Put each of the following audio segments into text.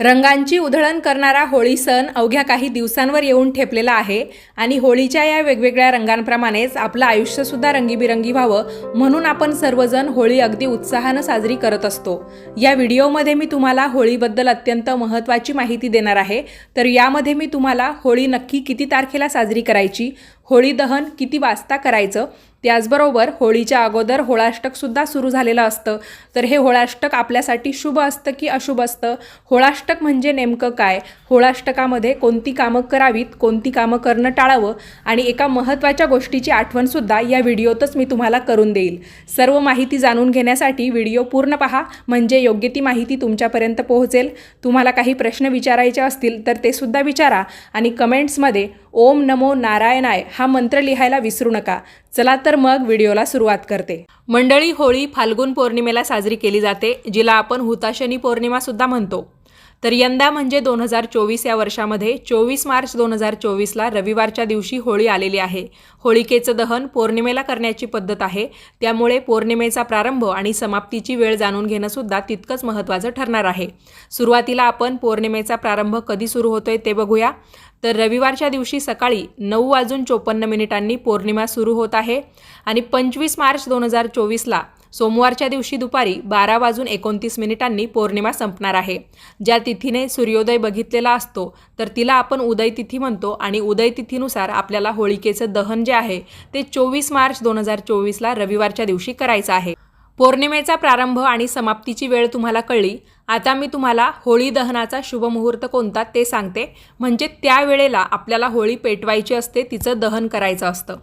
रंगांची उधळण करणारा होळी सण अवघ्या काही दिवसांवर येऊन ठेपलेला आहे आणि होळीच्या या वेगवेगळ्या रंगांप्रमाणेच आपलं आयुष्यसुद्धा रंगीबिरंगी व्हावं म्हणून आपण सर्वजण होळी अगदी उत्साहानं साजरी करत असतो. या व्हिडिओमध्ये मी तुम्हाला होळीबद्दल अत्यंत महत्त्वाची माहिती देणार आहे. तर यामध्ये मी तुम्हाला होळी नक्की किती तारखेला साजरी करायची होळी दहन किती वाजता करायचं त्याचबरोबर होळीच्या अगोदर होळाष्टकसुद्धा सुरू झालेलं असतं. तर हे होळाष्टक आपल्यासाठी शुभ असतं की अशुभ असतं? होळाष्टक म्हणजे नेमकं काय? होळाष्टकामध्ये कोणती कामं करावीत? कोणती कामं करणं टाळावं? आणि एका महत्त्वाच्या गोष्टीची आठवणसुद्धा या व्हिडिओतच मी तुम्हाला करून देईल. सर्व माहिती जाणून घेण्यासाठी व्हिडिओ पूर्ण पहा. म्हणजे योग्य ती माहिती तुमच्यापर्यंत पोहोचेल. तुम्हाला काही प्रश्न विचारायचे असतील तर ते सुद्धा विचारा. आणि कमेंट्समध्ये ओम नमो नारायणाय हा मंत्र लिहायला विसरू नका. चला तर मग व्हिडिओला सुरुवात करते. मंडळी होळी फाल्गुन पौर्णिमेला साजरी केली जाते जिला आपण हुताशनी पौर्णिमा सुद्धा म्हणतो. तर यंदा म्हणजे दोन हजार चोवीस या वर्षामध्ये चोवीस मार्च दोन हजार चोवीसला रविवारच्या दिवशी होळी आलेली आहे. होळिकेचं दहन पौर्णिमेला करण्याची पद्धत आहे. त्यामुळे पौर्णिमेचा प्रारंभ आणि समाप्तीची वेळ जाणून घेणं सुद्धा तितकंच महत्त्वाचं ठरणार आहे. सुरुवातीला आपण पौर्णिमेचा प्रारंभ कधी सुरू होतोय ते बघूया. तर रविवारच्या दिवशी सकाळी नऊ वाजून चोपन्न मिनिटांनी पौर्णिमा सुरू होत आहे आणि पंचवीस मार्च दोन हजार चोवीसला सोमवारच्या दिवशी दुपारी बारा वाजून एकोणतीस मिनिटांनी पौर्णिमा संपणार आहे. ज्या तिथीने सूर्योदय बघितलेला असतो तर तिला आपण उदय तिथी म्हणतो आणि उदय तिथीनुसार आपल्याला होळिकेचं दहन जे आहे ते चोवीस मार्च दोन हजार चोवीसला रविवारच्या दिवशी करायचं आहे. पौर्णिमेचा प्रारंभ आणि समाप्तीची वेळ तुम्हाला कळली. आता मी तुम्हाला होळी दहनाचा शुभमुहूर्त कोणता ते सांगते. म्हणजे त्या वेळेला आपल्याला होळी पेटवायची असते तिचं दहन करायचं असतं.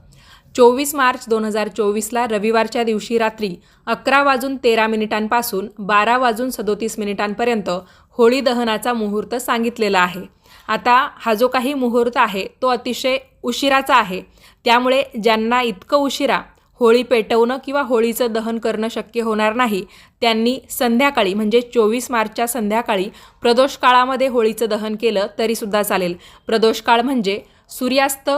चोवीस मार्च दोन हजार चोवीसला रविवारच्या दिवशी रात्री अकरा वाजून तेरा मिनिटांपासून बारा वाजून सदोतीस मिनिटांपर्यंत होळी दहनाचा मुहूर्त सांगितलेला आहे. आता हा जो काही मुहूर्त आहे तो अतिशय उशिराचा आहे. त्यामुळे ज्यांना इतकं उशिरा होळी पेटवणं किंवा होळीचं दहन करणं शक्य होणार नाही. त्यांनी संध्याकाळी म्हणजे चोवीस मार्चच्या संध्याकाळी प्रदोष काळामध्ये होळीचं दहन केलं तरीसुद्धा चालेल. प्रदोष काळ म्हणजे सूर्यास्त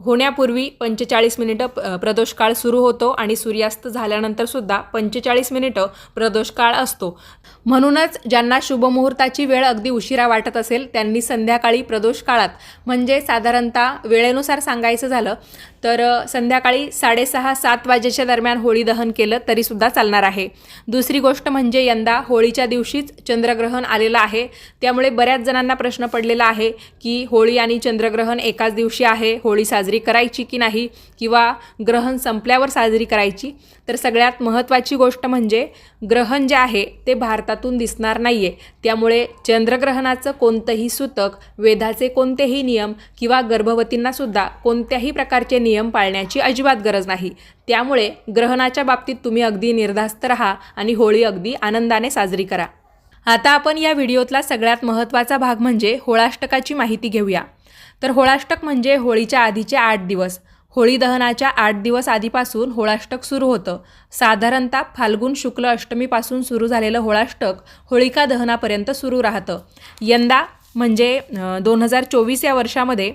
होण्यापूर्वी पंचेचाळीस मिनिटं प्रदोष काळ सुरू होतो आणि सूर्यास्त झाल्यानंतरसुद्धा पंचेचाळीस मिनिटं प्रदोष काळ असतो. म्हणूनच ज्यांना शुभमुहूर्ताची वेळ अगदी उशिरा वाटत असेल त्यांनी संध्याकाळी प्रदोष काळात म्हणजे साधारणतः वेळेनुसार सांगायचं झालं तर संध्याकाळी साडेसहा सात वाजेच्या दरम्यान होळी दहन केलं तरीसुद्धा चालणार आहे. दुसरी गोष्ट म्हणजे यंदा होळीच्या दिवशीच चंद्रग्रहण आलेलं आहे. त्यामुळे बऱ्याच जणांना प्रश्न पडलेला आहे की होळी आणि चंद्रग्रहण एकाच दिवशी आहे होळी साजरी करायची की नाही किंवा ग्रहण संपल्यावर साजरी करायची? तर सगळ्यात महत्त्वाची गोष्ट म्हणजे ग्रहण जे आहे ते भारतातून दिसणार नाही आहे त्यामुळे चंद्रग्रहणाचं कोणतंही सूतक वेधाचे कोणतेही नियम किंवा गर्भवतींनासुद्धा कोणत्याही प्रकारचे नियम नियम पाळण्याची अजिबात गरज नाही. त्यामुळे ग्रहणाच्या बाबतीत तुम्ही अगदी निर्धास्त राहा आणि होळी अगदी आनंदाने साजरी करा. आता आपण या व्हिडिओतला सगळ्यात महत्त्वाचा भाग म्हणजे होळाष्टकाची माहिती घेऊया. तर होळाष्टक म्हणजे होळीच्या आधीचे आठ दिवस. होळी दहनाच्या आठ दिवस आधीपासून होळाष्टक सुरू होतं. साधारणतः फाल्गुन शुक्ल अष्टमीपासून सुरू झालेलं होळाष्टक होळिका दहनापर्यंत सुरू राहतं. यंदा म्हणजे दोन हजार चोवीस या वर्षामध्ये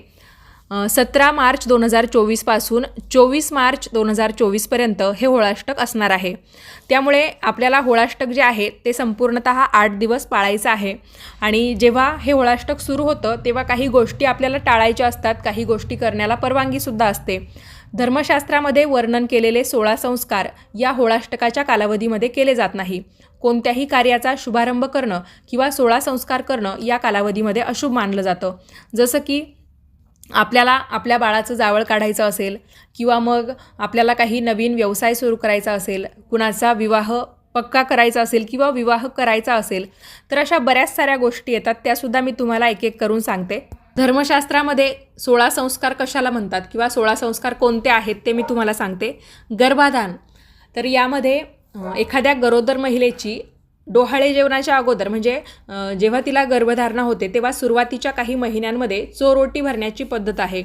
सतरा मार्च दोन हजार चोवीसपासून चोवीस मार्च दोन हजार चोवीसपर्यंत हे होळाष्टक असणार आहे. त्यामुळे आपल्याला होळाष्टक जे आहे ते संपूर्णत आठ दिवस पाळायचं आहे. आणि जेव्हा हे होळाष्टक सुरू होतं तेव्हा काही गोष्टी आपल्याला टाळायच्या असतात काही गोष्टी करण्याला परवानगीसुद्धा असते. धर्मशास्त्रामध्ये वर्णन केलेले सोळा संस्कार या होळाष्टकाच्या कालावधीमध्ये केले जात नाही. कोणत्याही कार्याचा शुभारंभ करणं किंवा सोळा संस्कार करणं या कालावधीमध्ये अशुभ मानलं जातं. जसं की आपल्याला आपल्या बाळाचं जावळ काढायचं असेल किंवा मग आपल्याला काही नवीन व्यवसाय सुरू करायचा असेल कुणाचा विवाह पक्का करायचा असेल किंवा विवाह करायचा असेल तर अशा बऱ्याच साऱ्या गोष्टी येतात त्यासुद्धा मी तुम्हाला एक एक करून सांगते. धर्मशास्त्रामध्ये सोळा संस्कार कशाला म्हणतात किंवा सोळा संस्कार कोणते आहेत ते मी तुम्हाला सांगते. गर्भाधान. तर यामध्ये एखाद्या गरोदर महिलेची डोहाळे जेवणाच्या अगोदर म्हणजे जेव्हा तिला गर्भधारणा होते तेव्हा सुरुवातीच्या काही महिन्यांमध्ये चोरोटी भरण्याची पद्धत आहे.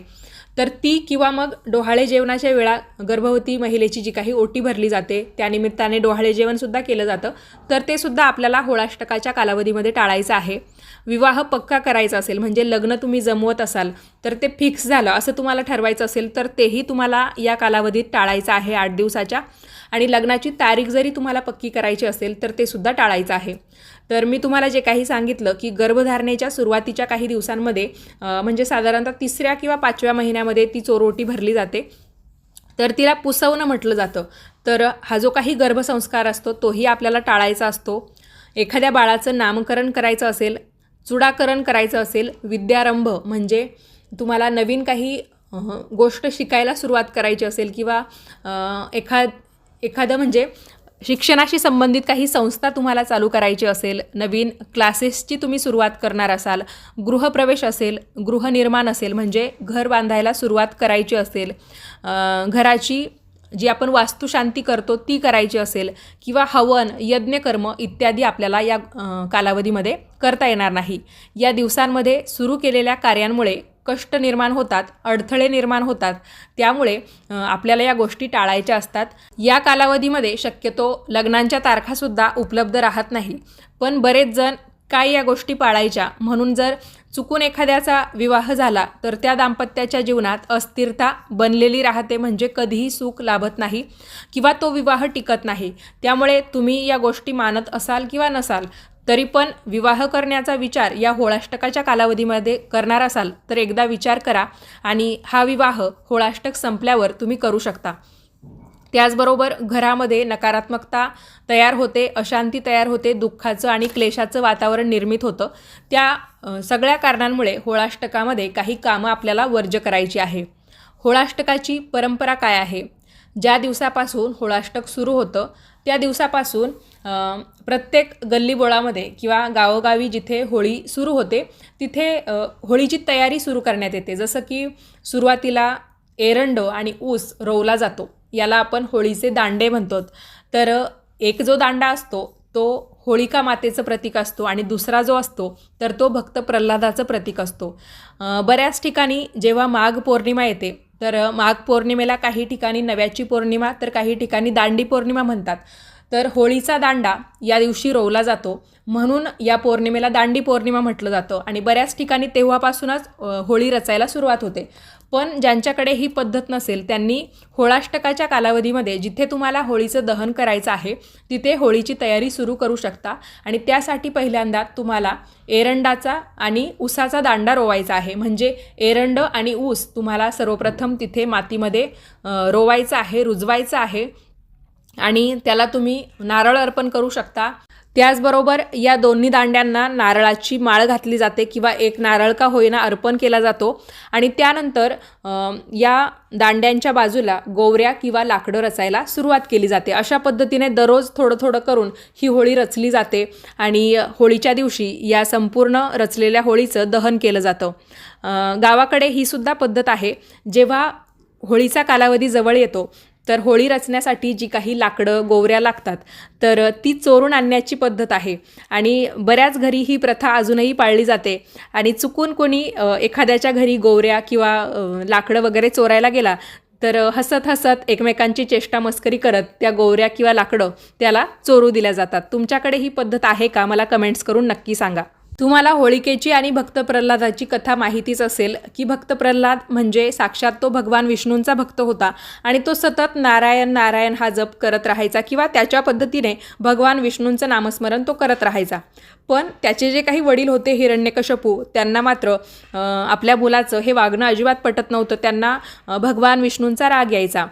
तर ती किंवा मग डोहाळे जेवणाच्या वेळा गर्भवती महिलेची जी काही ओटी भरली जाते त्यानिमित्ताने डोहाळे जेवणसुद्धा केलं जातं. तर ते सुद्धा आपल्याला होळाष्टकाच्या कालावधीमध्ये टाळायचं आहे. विवाह पक्का करायचा असेल म्हणजे लग्न तुम्ही जमवत असाल तर ते फिक्स झालं असं तुम्हाला ठरवायचं असेल तर तेही तुम्हाला या कालावधीत टाळायचं आहे आठ दिवसाच्या. आणि लग्नाची तारीख जरी तुम्हाला पक्की करायची असेल तर ते सुद्धा टाळायचं आहे. तर मी तुम्हाला जे काही सांगितलं की गर्भधारणेच्या सुरुवातीच्या काही दिवसांमध्ये म्हणजे साधारणतः तिसऱ्या किंवा पाचव्या महिन्यामध्ये ती चोरोटी भरली जाते. तर तिला पुसवणं म्हटलं जातं. तर हा जो काही गर्भसंस्कार असतो तोही आपल्याला टाळायचा असतो. एखाद्या बाळाचं नामकरण करायचं असेल चुडाकरण करायचं असेल विद्यारंभ म्हणजे तुम्हाला नवीन काही गोष्ट शिकायला सुरुवात करायची असेल किंवा एखाद एखादं म्हणजे शिक्षणाशी संबंधित काही संस्था तुम्हाला चालू करायची असेल नवीन क्लासेसची तुम्ही सुरुवात करणार असाल गृहप्रवेश असेल गृहनिर्माण असेल म्हणजे घर बांधायला सुरुवात करायची असेल घराची जी आपण वास्तुशांती करतो ती करायची असेल किंवा हवन यज्ञकर्म इत्यादी आपल्याला या कालावधीमध्ये करता येणार नाही. या दिवसांमध्ये सुरू केलेल्या कार्यांमुळे कष्ट निर्माण होतात अडथळे निर्माण होतात. त्यामुळे आपल्याला या गोष्टी टाळायच्या असतात. या कालावधीमध्ये शक्यतो लग्नांच्या तारखासुद्धा उपलब्ध राहत नाही. पण बरेच जण काय या गोष्टी पाळायच्या. म्हणून जर चुकून एखाद्याचा विवाह झाला तर त्या दाम्पत्याच्या जीवनात अस्थिरता बनलेली राहते. म्हणजे कधीही सुख लाभत नाही किंवा तो विवाह टिकत नाही. त्यामुळे तुम्ही या गोष्टी मानत असाल किंवा नसाल तरी पण विवाह करण्याचा विचार या होळाष्टकाच्या कालावधीमध्ये करणार असाल तर एकदा विचार करा आणि हा विवाह होळाष्टक संपल्यावर तुम्ही करू शकता. त्याचबरोबर घरामध्ये नकारात्मकता तयार होते अशांती तयार होते दुःखाचं आणि क्लेशाचं वातावरण निर्मित होतं. त्या सगळ्या कारणांमुळे होळाष्टकामध्ये काही कामं आपल्याला वर्ज करायची आहे. होळाष्टकाची परंपरा काय आहे? ज्या दिवसापासून होळाष्टक सुरू होतं त्या दिवसापासून प्रत्येक गल्लीबोळामध्ये किंवा गावोगावी जिथे होळी सुरू होते तिथे होळीची तयारी सुरू करण्यात येते. जसं की सुरुवातीला एरंड आणि ऊस रोवला जातो. याला आपण होळीचे दांडे म्हणतो तर एक जो दांडा असतो तो होळिका मातेचं प्रतीक असतो आणि दुसरा जो असतो तर तो भक्त प्रल्हादाचं प्रतीक असतो. बऱ्याच ठिकाणी जेव्हा माघ पौर्णिमा येते तर माघ पौर्णिमेला काही ठिकाणी नव्याची पौर्णिमा तर काही ठिकाणी दांडी पौर्णिमा म्हणतात. तर होळीचा दांडा या दिवशी रोवला जातो. म्हणून या पौर्णिमेला दांडी पौर्णिमा म्हटलं जातं आणि बऱ्याच ठिकाणी तेव्हापासूनच होळी रचायला सुरुवात होते. पण ज्यांच्याकडे ही पद्धत नसेल त्यांनी होळाष्टकाच्या कालावधीमध्ये जिथे तुम्हाला होळीचं दहन करायचं आहे तिथे होळीची तयारी सुरू करू शकता. आणि त्यासाठी पहिल्यांदा तुम्हाला एरंडाचा आणि ऊसाचा दांडा रोवायचा आहे. म्हणजे एरंड आणि ऊस तुम्हाला सर्वप्रथम तिथे मातीमध्ये रोवायचं आहे रुजवायचं आहे. आणि त्याला तुम्ही नारळ अर्पण करू शकता. त्याचबरोबर या दोन्ही दांड्यांना नारळाची माळ घातली जाते किंवा एक नारळ का होईना अर्पण केला जातो. आणि त्यानंतर या दांड्यांच्या बाजूला गोवऱ्या किंवा लाकडं रचायला सुरुवात केली जाते. अशा पद्धतीने दररोज थोडं थोडं करून ही होळी रचली जाते आणि होळीच्या दिवशी या संपूर्ण रचलेल्या होळीचं दहन केलं जातं. गावाकडे ही सुद्धा पद्धत आहे. जेव्हा होळीचा कालावधी जवळ येतो तर होळी रचण्यासाठी जी काही लाकडं गोवऱ्या लागतात तर ती चोरून आणण्याची पद्धत आहे. आणि बऱ्याच घरी ही प्रथा अजूनही पाळली जाते. आणि चुकून कोणी एखाद्याच्या घरी गोवऱ्या किंवा लाकडं वगैरे चोरायला गेला तर हसत हसत एकमेकांची चेष्टा मस्करी करत त्या गोवऱ्या किंवा लाकडं त्याला चोरू दिल्या जातात. तुमच्याकडे ही पद्धत आहे का? मला कमेंट्स करून नक्की सांगा. तुम्हाला होळिकेची आणि भक्त प्रल्हादाची कथा माहितीच असेल की भक्त प्रल्हाद म्हणजे साक्षात तो भगवान विष्णूंचा भक्त होता आणि तो सतत नारायण नारायण हा जप करत राहायचा किंवा त्याच्या पद्धतीने भगवान विष्णूंचं नामस्मरण तो करत राहायचा. पण त्याचे जे काही वडील होते हिरण्यकशपू त्यांना मात्र आपल्या मुलाचं हे वागणं अजिबात पटत नव्हतं. त्यांना भगवान विष्णूंचा राग यायचा.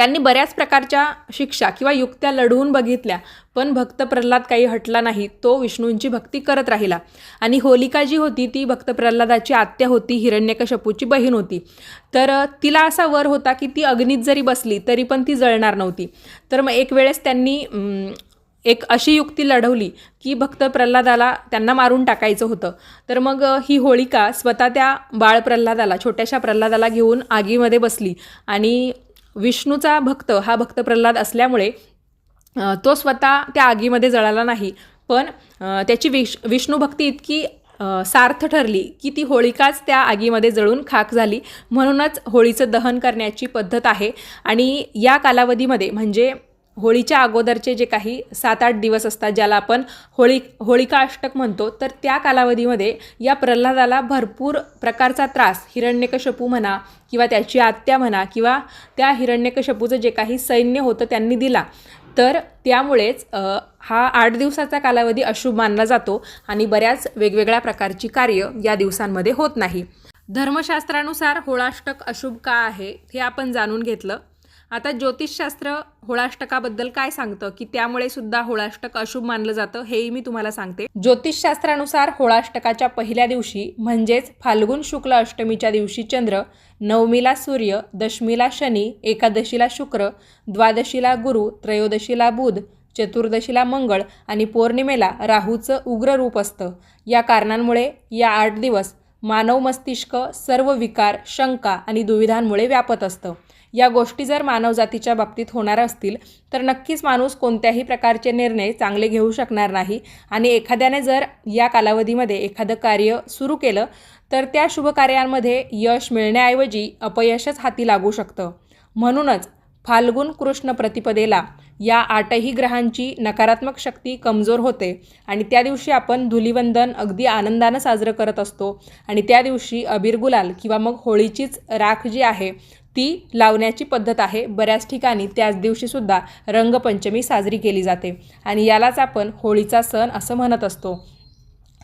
त्यांनी बऱ्याच प्रकारच्या शिक्षा किंवा युक्त्या लढवून बघितल्या पण भक्त प्रल्हाद काही हटला नाही. तो विष्णूंची भक्ती करत राहिला. आणि होलिका जी होती ती भक्त प्रल्हादाची आत्या होती हिरण्यकशपूची बहीण होती. तर तिला असा वर होता की ती अग्नीत जरी बसली तरी पण ती जळणार नव्हती. तर मग एक वेळेस त्यांनी एक अशी युक्ती लढवली की भक्त प्रल्हादाला त्यांना मारून टाकायचं होतं. तर मग ही होळिका स्वतः त्या बाळ प्रल्हादाला छोट्याशा प्रल्हादाला घेऊन आगीमध्ये बसली. आणि विष्णूचा भक्त हा भक्त प्रल्हाद असल्यामुळे तो स्वतः त्या आगीमध्ये जळाला नाही. पण त्याची विष विष्णू भक्ती इतकी सार्थ ठरली की ती होळिकाच त्या आगीमध्ये जळून खाक झाली. म्हणूनच होळीचं दहन करण्याची पद्धत आहे. आणि या कालावधीमध्ये म्हणजे होळीच्या अगोदरचे जे काही सात आठ दिवस असतात ज्याला आपण होळी होळिका अष्टक म्हणतो तर त्या कालावधीमध्ये या प्रल्हादाला भरपूर प्रकारचा त्रास हिरण्यकशपू म्हणा किंवा त्याची आत्या म्हणा किंवा त्या हिरण्यकशपूचं जे काही सैन्य होतं त्यांनी दिला. तर त्यामुळेच हा आठ दिवसाचा कालावधी अशुभ मानला जातो आणि बऱ्याच वेगवेगळ्या प्रकारची कार्य या दिवसांमध्ये होत नाही. धर्मशास्त्रानुसार होळाष्टक अशुभ का आहे हे आपण जाणून घेतलं. आता ज्योतिषशास्त्र होळाष्टकाबद्दल काय सांगतं? की त्यामुळे सुद्धा होळाष्टक अशुभ मानलं जातं हेही मी तुम्हाला सांगते. ज्योतिषशास्त्रानुसार होळाष्टकाच्या पहिल्या दिवशी म्हणजेच फाल्गुन शुक्ल अष्टमीच्या दिवशी चंद्र नवमीला सूर्य दशमीला शनी एकादशीला शुक्र द्वादशीला गुरु त्रयोदशीला बुध चतुर्दशीला मंगळ आणि पौर्णिमेला राहूचं उग्र रूप असतं. या कारणांमुळे या आठ दिवस मानव मस्तिष्क सर्व विकार शंका आणि दुविधांमुळे व्यापत असतं. या गोष्टी जर मानवजातीच्या बाबतीत होणार असतील तर नक्कीच माणूस कोणत्याही प्रकारचे निर्णय चांगले घेऊ शकणार नाही. आणि एखाद्याने जर या कालावधीमध्ये एखादं कार्य सुरू केलं तर त्या शुभ कार्यांमध्ये यश मिळण्याऐवजी अपयशच हाती लागू शकतं. म्हणूनच फाल्गुन कृष्ण प्रतिपदेला या आठही ग्रहांची नकारात्मक शक्ती कमजोर होते आणि त्या दिवशी आपण धुलिवंदन अगदी आनंदानं साजरं करत असतो. आणि त्या दिवशी अबीर गुलाल किंवा मग होळीचीच राख जी आहे ती लावण्याची पद्धत आहे. बऱ्याच ठिकाणी त्याच दिवशीसुद्धा रंगपंचमी साजरी केली जाते आणि यालाच आपण होळीचा सण असं म्हणत असतो.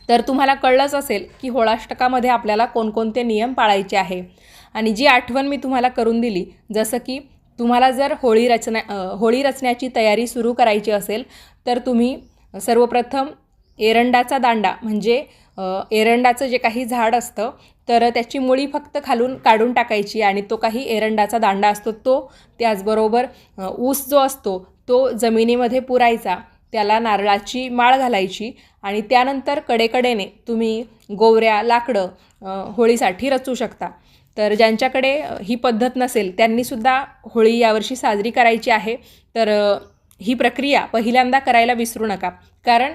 तर तुम्हाला कळलंच असेल की होळाष्टकामध्ये आपल्याला कोणकोणते नियम पाळायचे आहे. आणि जी आठवण मी तुम्हाला करून दिली जसं की तुम्हाला जर होळी रचना होळी रचण्याची तयारी सुरू करायची असेल तर तुम्ही सर्वप्रथम एरंडाचा दांडा म्हणजे एरंडाचं जे काही झाड असतं तर त्याची मुळी फक्त खालून काढून टाकायची आणि तो काही एरंडाचा दांडा असतो तो त्याचबरोबर ऊस जो असतो तो जमिनीमध्ये पुरायचा. त्याला नारळाची माळ घालायची आणि त्यानंतर कडेकडेने तुम्ही गोवऱ्या लाकडं होळीसाठी रचू शकता. तर ज्यांच्याकडे ही पद्धत नसेल त्यांनीसुद्धा होळी यावर्षी साजरी करायची आहे. तर ही प्रक्रिया पहिल्यांदा करायला विसरू नका. कारण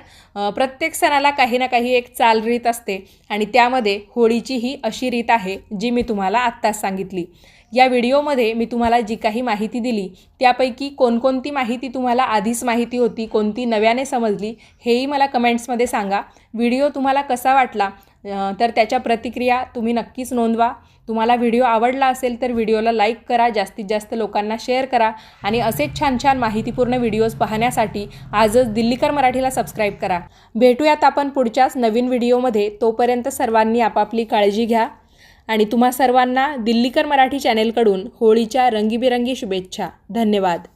प्रत्येक सणाला काही ना काही एक चाल रीत असते आणि त्यामध्ये होळीची ही अशी रीत आहे जी मी तुम्हाला आत्ताच सांगितली. या व्हिडिओमध्ये मी तुम्हाला जी काही माहिती दिली त्यापैकी कोणकोणती माहिती तुम्हाला आधीच माहिती होती कोणती नव्याने समजली हेही मला कमेंट्समध्ये सांगा. व्हिडिओ तुम्हाला कसा वाटला तर त्याच्या प्रतिक्रिया तुम्ही नक्कीच नोंदवा. तुम्हाला व्हिडिओ आवडला असेल तर व्हिडिओला लाईक करा जास्तीत जास्त लोकांना शेअर करा आणि असेच छान छान माहितीपूर्ण व्हिडिओज पाहण्यासाठी आजच दिल्लीकर मराठीला सबस्क्राईब करा. भेटूयात आपण पुढच्याच नवीन व्हिडिओमध्ये. तोपर्यंत सर्वांनी आपापली काळजी घ्या आणि तुम्हा सर्वांना दिल्लीकर मराठी चॅनेलकडून होळीच्या रंगीबिरंगी शुभेच्छा. धन्यवाद.